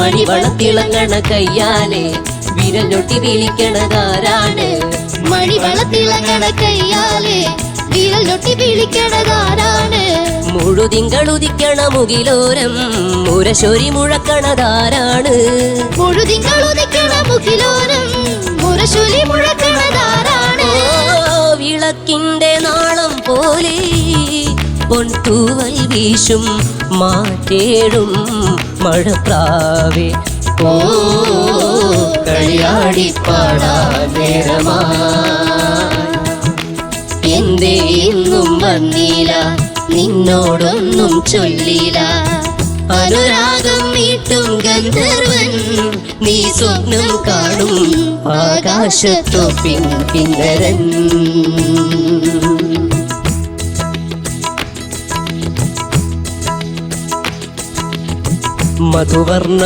മണിവളത്തിളങ്ങണ കയ്യാലെ വിരലൊട്ടി വിളിക്കണതാരാണ്? മണിവളത്തിളങ്ങണ കയ്യാലെ വിരലൊട്ടി വിളിക്കണതാരാണ്? മുഴുതിങ്കളുദിക്കണ മുകിലോരം മുരശൊരി മുഴക്കണതാരാണ്? മുഴുതിങ്കളുദിക്കണ മുഖിലോരം മുരശൊലി മുഴക്കണതാരാണ്? താരാണ് വിളക്കിന്റെ നാളം പോലെ പൊൻതൂവൽ വീശും മാറ്റേടും മഴപ്രാവേ ഓ കളിയാടിപ്പാടാൻ നേരമാ. എന്തേ ഇന്നും വന്നില്ല നിന്നോടൊന്നും ചൊല്ലില്ല അനുരാഗം മീട്ടും ഗന്ധർവൻ നീ സ്വപ്നം കാണും ആകാശത്തു പിൻ പിന്നരൻ മധുവർണ